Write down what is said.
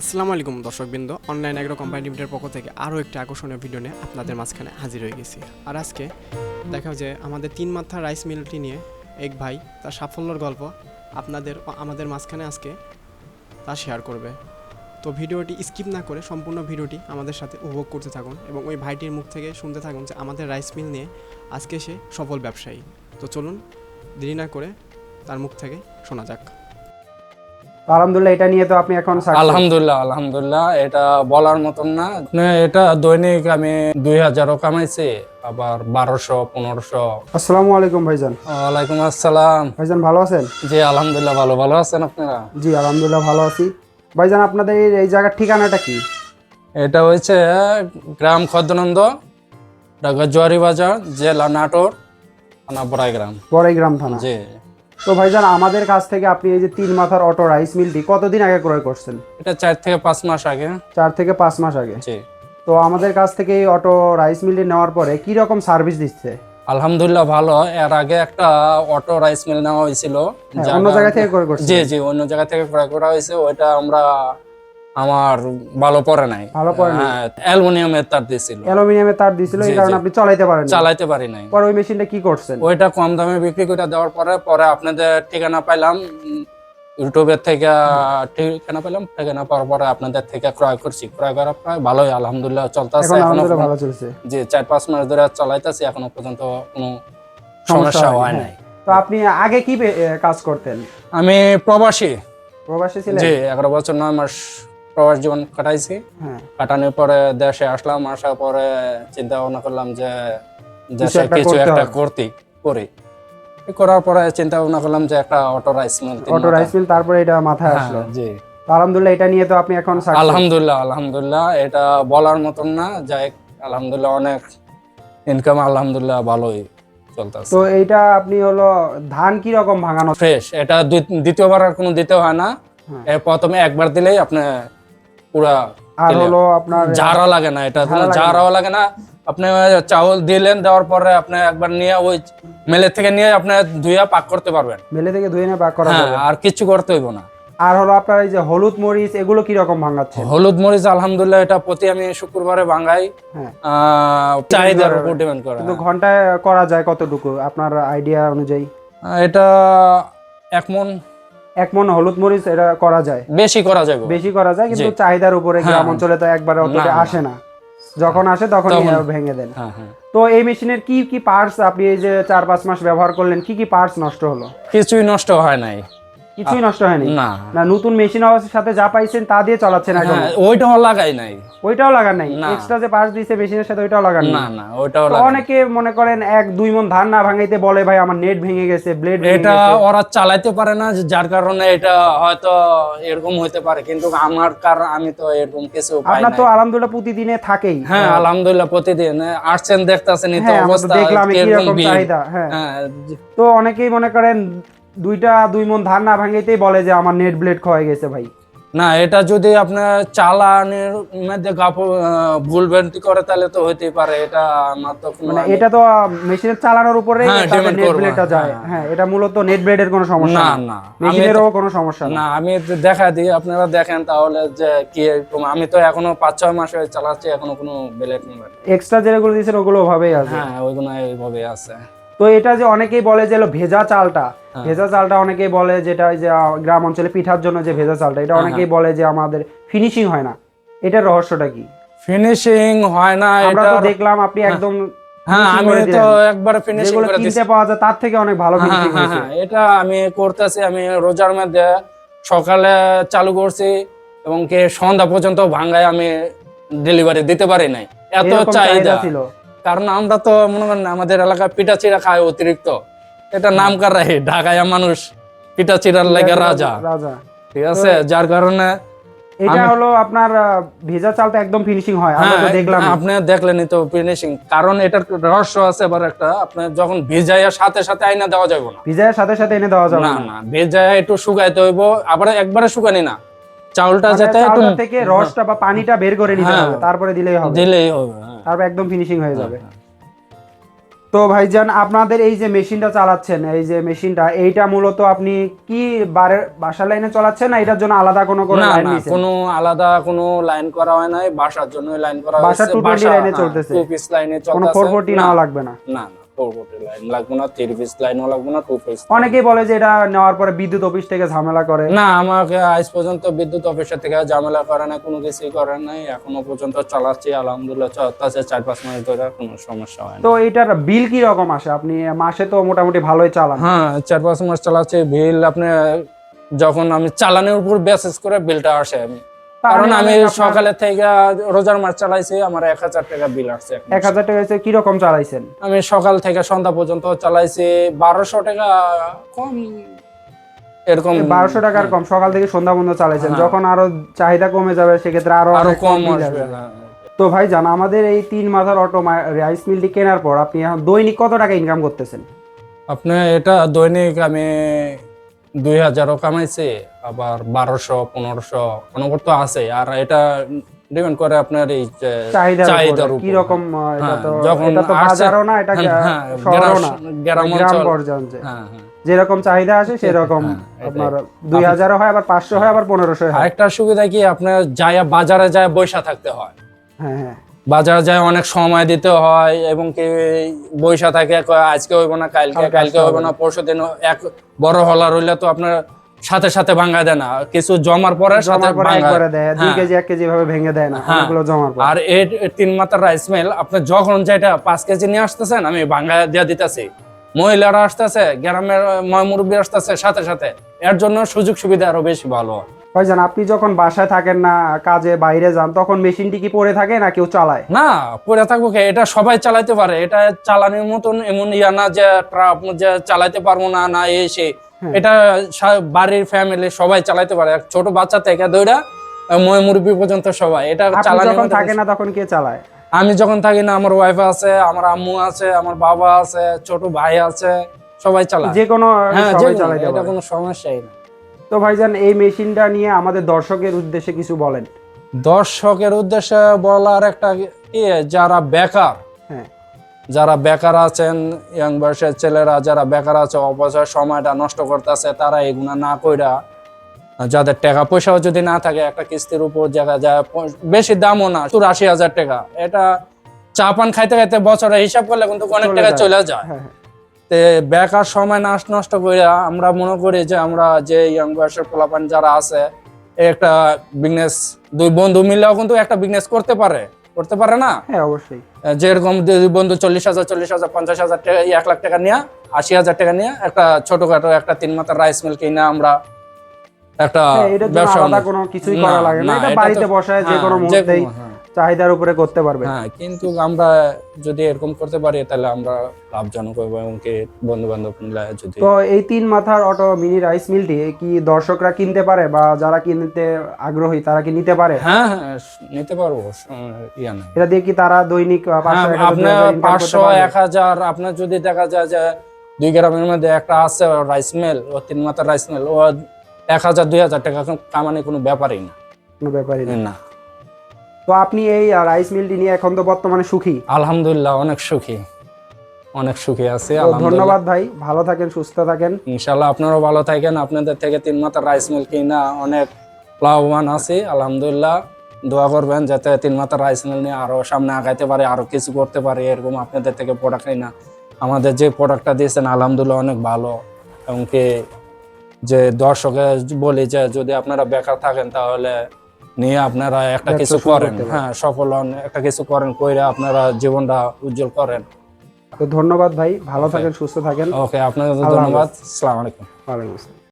আসসালামু আলাইকুম দর্শকবৃন্দ। অনলাইন এগ্রো কোম্পানি লিমিটেডের পক্ষ থেকে আরও একটি আকর্ষণীয় ভিডিও নিয়ে আপনাদের মাঝখানে হাজির হয়ে গেছি। আর আজকে দেখা যে আমাদের তিন মাথা রাইস মিলটি নিয়ে এক ভাই তার সাফল্যর গল্প আপনাদের আমাদের মাঝখানে আজকে তা শেয়ার করবে। তো ভিডিওটি স্কিপ না করে সম্পূর্ণ ভিডিওটি আমাদের সাথে উপভোগ করতে থাকুন এবং ওই ভাইটির মুখ থেকে শুনতে থাকুন যে আমাদের রাইস মিল নিয়ে আজকে সে সফল ব্যবসায়ী। তো চলুন দেরি না করে তার মুখ থেকে শোনা যাক। আলহামদুলিল্লাহ এটা নিয়ে তো আপনি এখন। আলহামদুলিল্লাহ আলহামদুলিল্লাহ এটা বলার মতন না। এটা দৈনিক আমি দুই হাজারও কামাইছি আবার বারোশো পনেরোশো। আসসালামু আলাইকুম ভাইজান। ওয়ালাইকুম আসসালাম। ভাইজান ভালো আছেন? জি আলহামদুলিল্লাহ ভালো। ভালো আছেন আপনারা? জি আলহামদুলিল্লাহ ভালো আছি। ভাইজান আপনাদের এই- জায়গার ঠিকানাটা কি? এটা হচ্ছে গ্রাম খদ্দনন্দ ঢাকা জোয়ারি বাজার জেলা নাটোর থানা বড়াই গ্রাম বড়াই গ্রাম থানা। জি। তো ভাইজান আমাদের কাছ থেকে আপনি এই যে তিন মাথার অটো রাইস মিলটি কতদিন আগে ক্রয় করছেন? এটা চার থেকে পাঁচ মাস আগে। চার থেকে পাঁচ মাস আগে। জি। তো আমাদের কাছ থেকে এই অটো রাইস মিলটি নেওয়ার পরে কি রকম সার্ভিস দিচ্ছে? আলহামদুলিল্লাহ ভালো। এর আগে একটা অটো রাইস মিল নেওয়া হয়েছিল। হ্যাঁ, অন্য জায়গা থেকে ক্রয় করছে জি জি অন্য জায়গা থেকে ক্রয় করা হয়েছে। ওইটা আমরা আমার ভালো পড়ে নাই। ভালো পড়ে নাই। হ্যাঁ অ্যালুমিনিয়ামের তার দিয়েছিল। অ্যালুমিনিয়ামের তার দিছিল এই কারণে আপনি চালাইতে পারেন চালাইতে পারি নাই। পরে ওই মেশিনটা কি করছেন? ওইটা কম দামে বিক্রি করে দেওয়ার পরে পরে আপনাদের ঠিকানা পাইলাম ইউটিউবের থেকে ঠিকানা পেলাম ঠিকানা পাওয়ার পরে আপনাদের থেকে ক্রয় করছি। ক্রয় করার পরে ভালোই আলহামদুলিল্লাহ চলতেছে এখন ভালো চলছে। জি চার পাঁচ মাস ধরে চালাইতেছি এখনও পর্যন্ত কোনো সমস্যা সমস্যা হয় নাই। তো আপনি আগে কি কাজ করতেন? আমি প্রবাসী। প্রবাসী ছিলেন? জি এগারো বছর নয় মাস প্রবাস জীবন কাটাইছি। হ্যাঁ। কাটানোর পরে দেশে আসলাম আসার পরে চিন্তা ভাবনা করলাম যে দেশে কিছু একটা করতে করি। করার পরে চিন্তা ভাবনা করলাম যে একটা auto rice mill auto rice mill তারপরে এটা মাথায় আসলো। জি। তো আলহামদুলিল্লাহ এটা নিয়ে তো আপনি এখন আলহামদুলিল্লাহ আলহামদুলিল্লাহ এটা বলার মতন না। যাই আলহামদুলিল্লাহ অনেক ইনকাম আলহামদুলিল্লাহ ভালোই চলতেছে। তো এইটা আপনি হলো ধান কি রকম ভাঙানো? ফ্রেশ এটা দ্বিতীয়বার আর কোনো দিতে হয় না। হ্যাঁ। প্রথমে একবার দিলেই আপনি পুরা আর হলো আপনার জারা লাগে না এটা জারাও লাগে না। আপনি চাউল দিলেন দেওয়ার পরে আপনি একবার নিয়ে ওই মেলে থেকে নিয়ে আপনি ধুইয়া পাক করতে পারবেন। মেলে থেকে ধুয়ে নিয়ে পাক করা হ্যাঁ আর কিছু করতে হইব না। আর হলো আপনার এই যে হলুদ মরিচ এগুলো কি রকম ভাঙাচ্ছে হলুদ মরিচ আলহামদুলিল্লাহ এটা প্রতি আমি শুক্রবারে ভাঙাই। হ্যাঁ। চাহিদার উপর ডিপেন্ড করে কিন্তু ঘন্টায় করা যায় কতটুকু? আপনার আইডিয়া অনুযায়ী? এটা এক মন এক মন হলুদ মরিচ এটা করা যায়। বেশি করা যায় বেশি করা যায় কিন্তু চাহিদার উপরে গ্রাম হ্যাঁ। অঞ্চলে তো একবারে অতটা। আসে না। যখন আসে তখন ভেঙে দেন হ্যাঁ হ্যাঁ। তো এই মেশিনের কি কি পার্টস আপনি এই যে চার পাঁচ মাস ব্যবহার করলেন কি কি পার্টস নষ্ট হলো? কিছুই নষ্ট হয় নাই। কিছুই নষ্ট হয়নি। না। না নতুন মেশিন অবস্থার সাথে যা পাইছেন তা দিয়ে চালাচ্ছেন এখন হ্যাঁ ওইটাও লাগাই নাই। ওইটাও লাগান নাই। এক্সট্রা যে পার্টস দিয়েছে মেশিনের সাথে ওইটাও লাগান না না ওইটাও নাই। অনেকে মনে করেন এক দুই মন ধান না ভাঙাইতে বলে ভাই আমার নেট ভেঙে গেছে ব্লেড এটা ওরা চালাইতে পারে না যার কারণে এটা হয়তো এরকম হইতে পারে। কিন্তু আমার কারণ আমি তো এরকম কিছু পাই আপনার নাই। তো আলহামদুলিল্লাহ প্রতিদিনে থাকেই। হ্যাঁ আলহামদুলিল্লাহ প্রতিদিন। আসছেন দেখতাছেন এই তো হ্যাঁ তো অবস্থা দেখলাম কি কীরকম রকম চাহিদা হ্যাঁ। হ্যাঁ তো অনেকেই মনে করেন দুইটা দুই মন ধান না ভাঙাইতেই বলে যে আমার নেট ব্লেড ক্ষয়ে গেছে ভাই। না এটা যদি আপনার চালানের মধ্যে ভুল ভ্রান্তি করে তাহলে তো হইতেই পারে। এটা আমার তো মানে এটা তো মেশিনের চালানোর উপরে হ্যাঁ, নেট ব্লেডটা যায়। হ্যাঁ। হ্যাঁ। এটা মূলত নেট ব্লেডের কোনো সমস্যা না না। মেশিনেরও কোনো সমস্যা না। আমি দেখা দিই আপনারা দেখেন তাহলে যে কি আমি তো এখনও পাঁচ ছয় মাস হয়ে চালাচ্ছি এখনও কোনো বেলেট নেই। এক্সট্রা যেগুলো দিয়েছেন ওগুলো ওভাবেই আছে। হ্যাঁ ওইগুলো এইভাবেই আছে। তো এটা যে অনেকেই বলে যে ভেজা চালটা হ্যাঁ। ভেজা চালটা অনেকেই বলে যেটা যে গ্রাম অঞ্চলে পিঠার জন্য যে ভেজা চালটা হ্যাঁ, এটা অনেকেই বলে যে আমাদের ফিনিশিং হয় না। এটার রহস্যটা কি? ফিনিশিং হয় না আমরা এটা তো দেখলাম আপনি একদম হ্যাঁ আমি তো একবার ফিনিশিং করে কিনতে পাওয়া যায় তার থেকে অনেক ভালো হ্যাঁ ফিনিশিং হ্যাঁ হয়েছে। হ্যাঁ এটা আমি করতেছি আমি রোজার মধ্যে সকালে চালু করছি এবং কি সন্ধ্যা পর্যন্ত ভাঙ্গায় আমি ডেলিভারি দিতে পারি নাই। এত চাহিদা ছিল। কারণ আমরা তো মনে করেন আমাদের এলাকায় পিঠা চিড়া খায় অতিরিক্ত। এটা নাম কার রাখি ঢাকায় মানুষ পিঠা চিড়ার লেগে রাজা। রাজা। ঠিক আছে? যার কারণে এটা হলো আপনার ভেজা চালটা একদম ফিনিশিং হয় আমরা তো হ্যাঁ, দেখলাম আপনি দেখলেনই তো ফিনিশিং কারণ এটার রহস্য আছে আবার একটা আপনি যখন ভিজাইয়া সাথে সাথে আইনা দেওয়া যাবে না। ভিজায়ের সাথে সাথে এনে দেওয়া যাবে না না। না একটু শুকাইতে হইব আবার একবারে শুকানি না। চাউলটা মানে যাতে একটু থেকে রসটা বা পানিটা বের করে নিতে হ্যাঁ। হবে তারপরে দিলেই হবে। দিলেই হবে হ্যাঁ। তারপর একদম ফিনিশিং হয়ে যাবে। তো ভাইজান আপনাদের এই যে মেশিনটা চালাচ্ছেন এই যে মেশিনটা এইটা মূলত আপনি কি বারে বাসা লাইনে চালাচ্ছেন না এটার জন্য আলাদা কোনো কোনো না লাইন না কোনো আলাদা কোনো লাইন করা হয় নাই বাসার জন্য লাইন করা বাসার 220 লাইনে চলতেছে। টু পিস লাইনে কোনো চলতেছে। ফোর ফোরটি না নাও লাগবে না? না না। ফোর ফোরটি লাইন লাগবে না থ্রি পিস লাইনও লাগবে না টু পিস অনেকেই বলে যে এটা নেওয়ার পরে বিদ্যুৎ অফিস থেকে ঝামেলা করে। না আমাকে আজ পর্যন্ত বিদ্যুৎ অফিসের থেকে ঝামেলা করে না কোনো কিছুই করে নাই এখনও পর্যন্ত চালাচ্ছি আলহামদুলিল্লাহ চলতেছে চার পাঁচ মাস ধরে কোনো সমস্যা হয় তো এটার বিল কি রকম আসে? আপনি মাসে তো মোটামুটি ভালোই চালান। হ্যাঁ চার পাঁচ মাস চালাচ্ছি বিল আপনি যখন আমি চালানোর উপর বেসিস করে বিলটা আসে আমি কারণ আমি সকালে থেকে রোজার মাস চালাইছি আমার এক হাজার টাকা বিল আসছে এক হাজার টাকা কি রকম চালাইছেন আমি সকাল থেকে সন্ধ্যা পর্যন্ত চালাইছি বারোশো টাকা কম এরকম বারোশো টাকার কম সকাল থেকে সন্ধ্যা পর্যন্ত চালাইছেন হ্যাঁ। যখন আরও চাহিদা কমে যাবে সেক্ষেত্রে আরও আরও কম আসবে। হ্যাঁ। তো ভাই জান আমাদের এই তিন মাথার অটো রাইস মিলটি কেনার পর আপনি দৈনিক কত টাকা ইনকাম করতেছেন আপনি এটা দৈনিক আমি দুই হাজারও কামাইছে আবার বারোশো পনেরোশো অনবরত আছে। আর এটা ডিপেন্ড করে আপনার এই চাহিদার কি রকম হ্যাঁ, যখন বাজারও না এটা হ্যাঁ, হ্যাঁ, শহরও না গ্রাম-। পর্যন্ত যেরকম চাহিদা আসে সেরকম আপনার দুই হাজারও হয় আবার পাঁচশো হয় আবার পনেরোশো হয়। আরেকটা সুবিধা কি আপনার যায় বাজারে যায় বৈশা থাকতে হয়। হ্যাঁ হ্যাঁ। বাজারে যায় অনেক সময় দিতে হয় এবং কি বৈশা থাকে আজকে হইব না কালকে কালকে হইব না পরশু দিন এক বড় হলা রইলে তো আপনার সাথে সাথে ভাঙা দেয় না। কিছু জমার পরে সাথে ভাঙা একবারে দেয় হ্যাঁ। কেজি এক কেজি ভাবে ভেঙে দেয় না হ্যাঁ। অনেকগুলো জমার পর। আর এই তিন মাত্রার রাইস মিল আপনি যখন যেটা পাঁচ কেজি নিয়ে আসতেছেন আমি ভাঙ্গা দিয়ে দিতেছি। মহিলারা আসতেছে গ্রামের ময় মুরব্বী আসতেছে সাথে সাথে। এর জন্য সুযোগ সুবিধা আরও বেশি ভালো। ভাইজান আপনি যখন বাসায় থাকেন না কাজে বাইরে যান তখন মেশিনটি কি পড়ে থাকে না কেউ চালায়? না পড়ে থাকব কে? এটা সবাই চালাতে পারে। এটা চালানোর মতন এমন ইয়া না যে ট্রাক যে চালাতে পারব না না এই সে হ্যাঁ। এটা বাড়ির ফ্যামিলি সবাই চালাতে পারে। ছোট বাচ্চা থেকে ময় মুরব্বী পর্যন্ত সবাই। এটা চালানোর যখন থাকে না তখন কে চালায়? আমি যখন থাকি না আমার ওয়াইফ আছে আমার আম্মু আছে আমার বাবা আছে ছোট ভাই আছে সবাই চালায়। যে কোনো হ্যাঁ যে এটা কোনো সমস্যাই না। তো ভাইজান এই মেশিনটা নিয়ে আমাদের দর্শকের উদ্দেশ্যে কিছু বলেন। দর্শকের উদ্দেশ্যে বলার একটা কি যারা বেকার হ্যাঁ। যারা বেকার আছেন ইয়াং বয়সের ছেলেরা যারা বেকার আছে অবসর সময়টা নষ্ট করতেছে তারা এগুলা না কইরা যাদের টাকা পয়সাও যদি না থাকে একটা কিস্তির উপর জায়গা যায় বেশি দামও না চুরাশি হাজার টাকা। এটা চা পান খাইতে খাইতে বছরে হিসাব করলে কিন্তু অনেক টাকা চলে যায়। হ্যাঁ হ্যাঁ। তে বেকার সময় নাশ নষ্ট করে আমরা মনে করি যে আমরা যে ইয়াং বয়সের পোলাপান যারা আছে একটা বিজনেস দুই বন্ধু মিলেও কিন্তু একটা বিজনেস করতে পারে। করতে পারে না? হ্যাঁ অবশ্যই। যেরকম দুই বন্ধু চল্লিশ হাজার চল্লিশ হাজার পঞ্চাশ হাজার টাকা এক লাখ টাকা নিয়ে আশি হাজার টাকা নিয়ে একটা ছোটখাটো একটা তিন মাথার রাইস মিল কিনে আমরা একটা হ্যাঁ, ব্যবসা কোনো কিছুই করা লাগে না। এটা বাড়িতে বসায় যে কোনো মুহূর্তেই। হ্যাঁ। চাহিদার উপরে করতে পারবে। হ্যাঁ কিন্তু আমরা যদি এরকম করতে পারি তাহলে আমরা লাভজনক হব এবং কি বন্ধু বান্ধব যদি তো এই তিন মাথার অটো মিনি রাইস মিলটি কি দর্শকরা কিনতে পারে বা যারা কিনতে আগ্রহী তারা কি নিতে পারে? হ্যাঁ হ্যাঁ নিতে পারব ইয়া নাই। এটা দিয়ে কি তারা দৈনিক হ্যাঁ, এক হাজার, দুই আপনার পাঁচশো এক হাজার আপনার যদি দেখা যায় যে দুই গ্রামের মধ্যে একটা আছে রাইস মিল ও তিন মাথার রাইস মিল ও এক হাজার দুই হাজার টাকা কামানি কোনো ব্যাপারই না। কোনো ব্যাপারই না। না। তো আপনি এই রাইস মিলটি নিয়ে এখন তো বর্তমানে সুখী? আলহামদুলিল্লাহ অনেক সুখী। অনেক সুখী আছি ধন্যবাদ ভাই ভালো থাকেন সুস্থ থাকেন। ইনশাল্লাহ আপনারাও ভালো থাকেন। আপনাদের থেকে তিন মাথার রাইস মিল কিনা অনেক লাভবান আছি। আলহামদুলিল্লাহ দোয়া করবেন যাতে তিন মাথার রাইস মিল নিয়ে আরও সামনে আগাইতে পারে আরও কিছু করতে পারে এরকম আপনাদের থেকে প্রোডাক্ট না আমাদের যে প্রোডাক্টটা দিয়েছেন আলহামদুলিল্লাহ অনেক ভালো। এবং কি যে দর্শকে বলি যে যদি আপনারা বেকার থাকেন তাহলে নিয়ে আপনারা একটা কিছু করেন। হ্যাঁ সফল হন একটা কিছু করেন কইরা আপনারা জীবনটা উজ্জ্বল করেন। তো ধন্যবাদ ভাই ভালো থাকেন সুস্থ থাকেন। ওকে আপনাদের ধন্যবাদ। আসসালামু আলাইকুম। ওয়ালাইকুম আসসালাম।